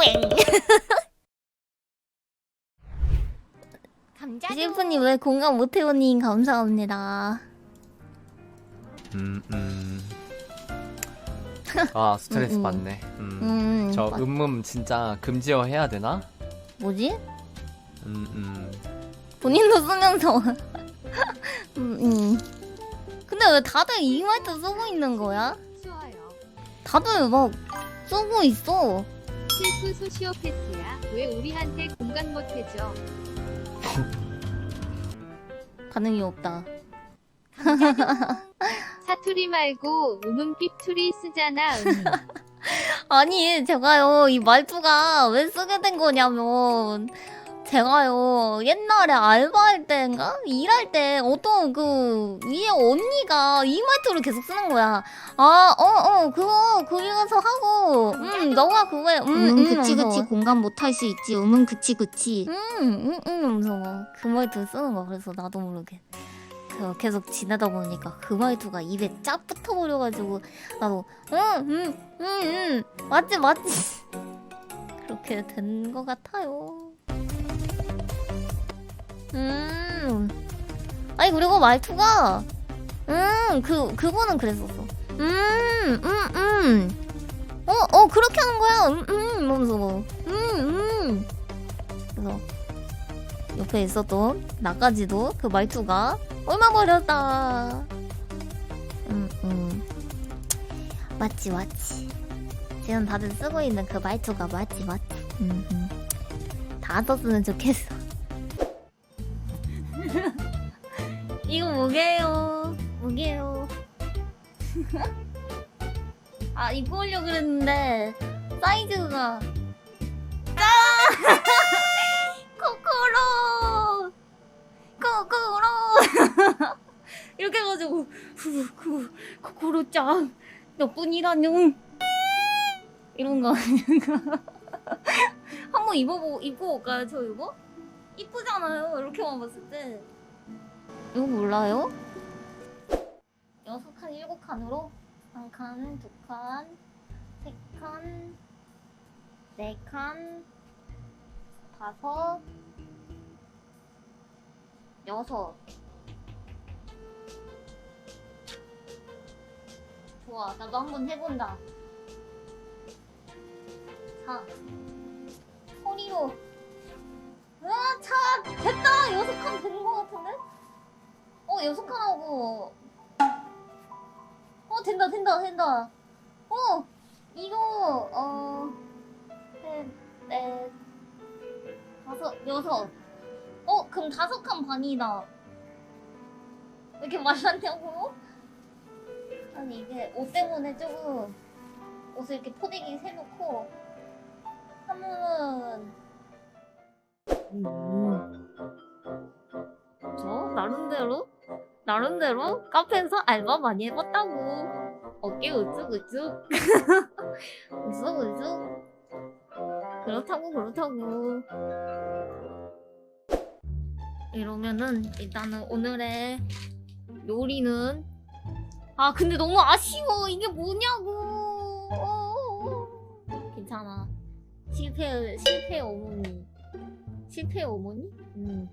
감자. 실프님 왜 공감 못해오니 감사합니다. 음, 음. 아 스트레스 음, 음. 받네. 음. 음, 저 맞- 음음 진짜 금지어 해야 되나? 뭐지? 음, 음. 본인도 쓰면서. 음, 음. 근데 왜 다들 이 말도 쓰고 있는 거야? 다들 막 쓰고 있어. 실프 소시오패스야. 왜 우리한테 공감 못해줘? 반응이 없다. 사투리 말고 음음 삐투리 쓰잖아. 음. 아니, 제가요, 이 말투가 왜 쓰게 된 거냐면, 제가요, 옛날에 알바할 때인가? 일할 때 어떤 그, 위에 언니가 이 말투를 계속 쓰는 거야. 아, 어, 어, 그거, 거기 가서 하고, 음, 너가 그거에, 음, 음, 음, 그치. 그치 공감 못 할 수 있지 음은 그치 그치 음, 음, 음, 막그 말투 쓰는 거야. 그래서 나도 모르게. 그 계속 지내다 보니까 그 말투가 입에 쫙 붙어버려가지고 나도 응, 응, 응, 응, 맞지, 맞지. 그렇게 된것 같아요. 음, 아니 그리고 말투가 음, 그 그거는 그랬었어. 음, 음, 음. 어, 어 그렇게 하는 거야. 음, 음, 이러면서 뭐, 음, 음. 그래서 옆에 있었던 나까지도 그 말투가 얼마 버렸다. 음, 음. 맞지, 맞지. 지금 다들 쓰고 있는 그 말투가 맞지, 맞지. 음, 음. 다 썼으면 좋겠어. 아, 입고 오려고 그랬는데, 사이즈가. 아! 코코로! 코코로! 이렇게 해가지고, 후, 후, 코코로 짱! 몇 분이라뇨? 이런 거. 한번 입어보, 입고 올까요, 저 이거? 이쁘잖아요, 이렇게만 봤을 때. 이거 몰라요? 여섯 칸, 일곱 칸으로? 한 칸, 두 칸, 세 칸, 네 칸, 다섯, 여섯. 좋아, 나도 한 번 해본다. 자, 소리로. 으아, 차! 됐다! 여섯 칸 된 거 같은데? 어, 여섯 칸 하고. 어, 된다, 된다. 어, 이거, 어, 셋, 넷, 다섯, 여섯. 어, 그럼 다섯 칸 반이다. 왜 이렇게 말랐냐고? 아니, 이게 옷 때문에 조금 옷을 이렇게 포대기 세놓고 하면은 저 나름대로 나름대로 카페에서 알바 많이 해봤다고 어깨 우쭈우쭈 우쭈우쭈 그렇다고 그렇다고. 이러면은 일단은 오늘의 요리는 아 근데 너무 아쉬워. 이게 뭐냐고. 어, 괜찮아. 실패 실패 어머니. 실패 어머니? 음.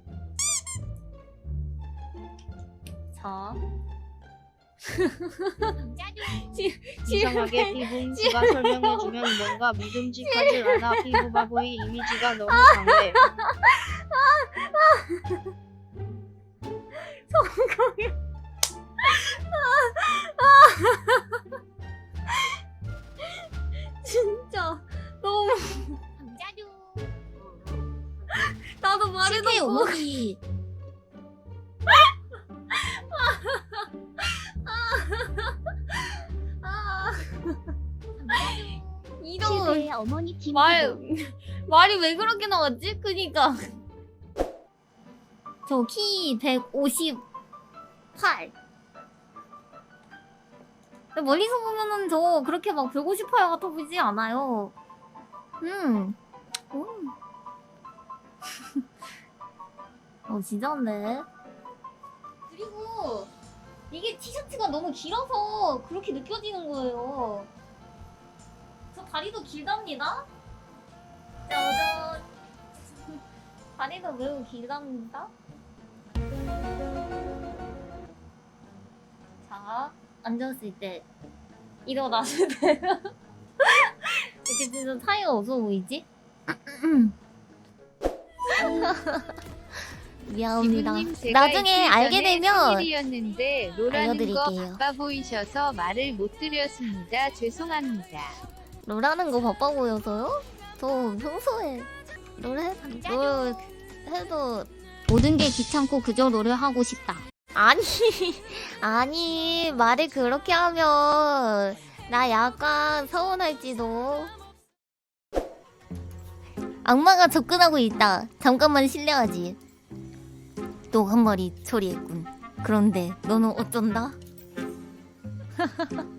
자 이상하게 피부인지가 설명해주면 뭔가 믿음직하지 않아. 피부 바보의 이미지가 너무 강해. 진짜. 너무. 나도 말해도 실패 뭐- 어 아. 이런 어머니 김. 말 말이 왜 그렇게 나왔지? 그니까 저 키 158. 근데 멀리서 보면은 저 그렇게 막 158 같아 보이지 않아요. 음. 음. 어 진짜인데. 그리고 이게 티셔츠가 너무 길어서 그렇게 느껴지는 거예요. 저 다리도 길답니다. 짜잔. 다리가 매우 길답니다. 자, 앉았을 때, 일어났을 때. 이렇게 진짜 차이가 없어 보이지? 미안합니다. 지구님 제가 나중에 알게 전에 되면 생일이었는데 로라는 거 알려드릴게요. 바빠 보이셔서 말을 못 드렸습니다. 죄송합니다. 롤하는 거 바빠 보여서요? 저 평소에 롤, 해, 롤 해도 모든 게 귀찮고 그저 노래하고 싶다. 아니 아니 말을 그렇게 하면 나 약간 서운할지도 악마가 접근하고 있다 잠깐만 실례하지 또 한 마리 처리했군 그런데 너는 어쩐다?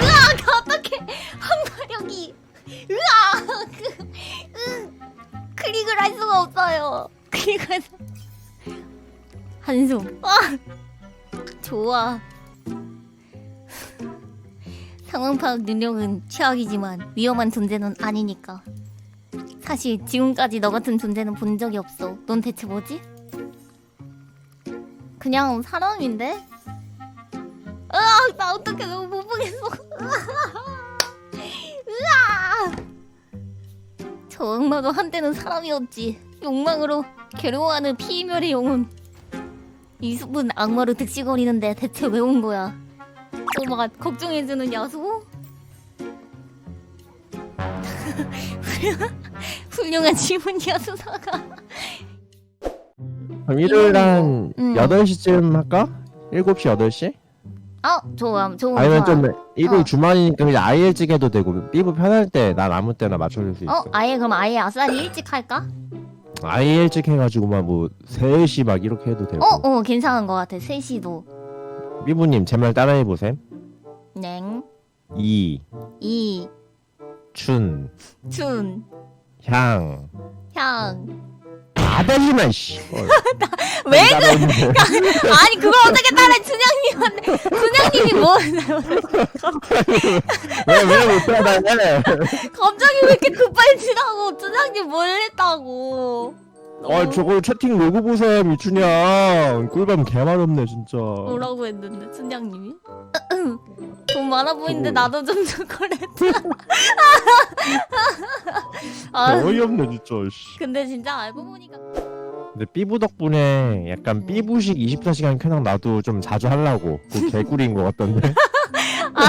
으악 어떡해 항마력이 으악 으, 클릭을 할 수가 없어요 클릭을. 한숨. 아! 좋아. 상황 파악 능력은 최악이지만 위험한 존재는 아니니까. 사실 지금까지 너 같은 존재는 본 적이 없어. 넌 대체 뭐지? 그냥 사람인데? 으아! 나 어떡해 너무 못 보겠어. 으아! 저 악마가 한때는 사람이었지. 욕망으로 괴로워하는 피이멸의 영혼. 이수분 악마로 득실거리는데 대체 왜 온 거야? 또막 걱정해주는 야수? 훌륭한- 훌륭한 질문 야수사가 그럼 일요일 한 음. 8시쯤 할까? 7시, 8시? 아 좋아 좋아 아니면 좋아. 좀 일요일 어. 주말이니까 그냥 아예 일찍 해도 되고 삐부 편할 때 난 아무 때나 맞춰줄 수 있어 어 아예 그럼 아예 아싸리 일찍 할까? 아예 일찍 해가지고만 뭐 3시 막 이렇게 해도 되고 어어 괜찮은 것 같아 3시도 삐부님 제 말 따라해보셈 냉 이, 이, 춘, 춘, 향 향. 아다지마 씨 어, 왜 그, 따라해보셈. 아니, 그걸 어떻게 따라해, 춘향님한테. 춘향님이 뭐, 왜, 왜 못하다냐 갑자기 왜 이렇게 급발진하고, 춘향님 뭘 했다고. 어 저거 채팅 로그 보셈 이춘향 꿀밤 개맛없네 진짜 뭐라고 했는데, 춘향님이? 돈 많아 보이는데, 나도 좀 초콜릿. 아, 어이없네 진짜 씨. 근데 진짜 알고 보니까. 근데 삐부 덕분에 약간 삐부식 24시간 켜놓 나도 좀 자주 하려고. 그 개꿀인 것 같던데. 아,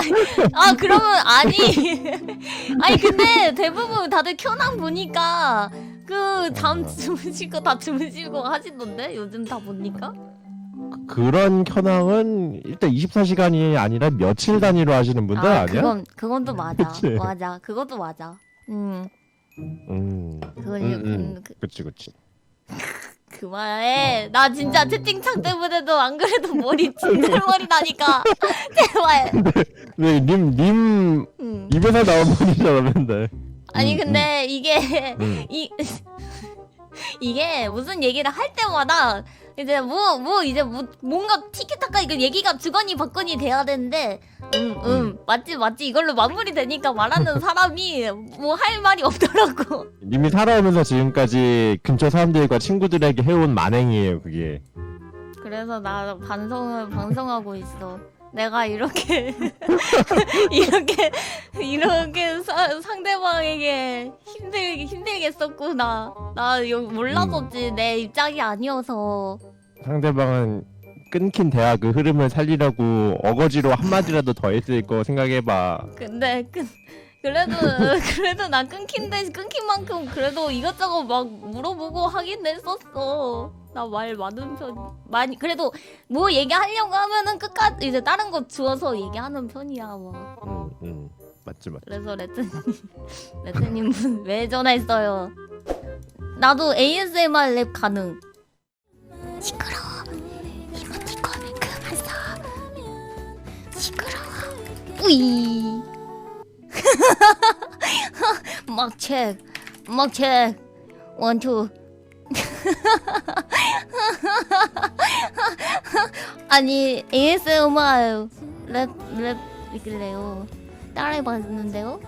아 그러면 아니. 아니 근데 대부분 다들 켜낭 보니까 그 잠 주무시고 다 주무시고 하시던데? 요즘 다 보니까 그런 켜낭은 일단 24시간이 아니라 며칠 단위로 하시는 분들 아, 니야? 그건 그건 또 맞아. 그치? 맞아. 그것도 맞아. 음. 음, 그걸 음, 음, 음. 그, 그치 그치. 그만해. 나 진짜 채팅창 때문에도 안 그래도 머리 진절머리 나니까. 제발. 네, 님, 님 음. 입에서 나온 분이잖아 근데. 아니 음, 근데 이게 음. 이 이게 무슨 얘기를 할 때마다 이제 뭐 뭐 이제 뭐 뭔가 티키타카 이거 얘기가 주거니 받거니 돼야 되는데 음 음 맞지 맞지. 이걸로 마무리 되니까 말하는 사람이 뭐 할 말이 없더라고. 님이 살아오면서 지금까지 근처 사람들과 친구들에게 해온 만행이에요 그게. 그래서 나 반성을 반성하고 있어 내가 이렇게 이렇게 이렇게 사, 상대방에게 힘들게 힘들겠었구나. 나 여, 몰랐었지. 내 입장이 아니어서. 상대방은 끊긴 대화 그 흐름을 살리려고 어거지로 한마디라도 더 했을 거 생각해봐. 근데 그, 그래도 그래도 나 끊긴 데 끊긴 만큼 그래도 이것저것 막 물어보고 하긴 했었어. 나 말 많은 편 많이 그래도 뭐 얘기하려고 하면은 끝까지 이제 다른 거 주워서 얘기하는 편이야 뭐. 응, 응. 맞지 맞지 그래서 레트님 레트님 왜 전화했어요? 나도 ASMR 랩 가능. 시끄러워. 이모티콘 그만 써. 시끄러워. 뿌이. 막책 막책 원투 아니 ASMR 랩 랩 이길래요. 따라해봤는데요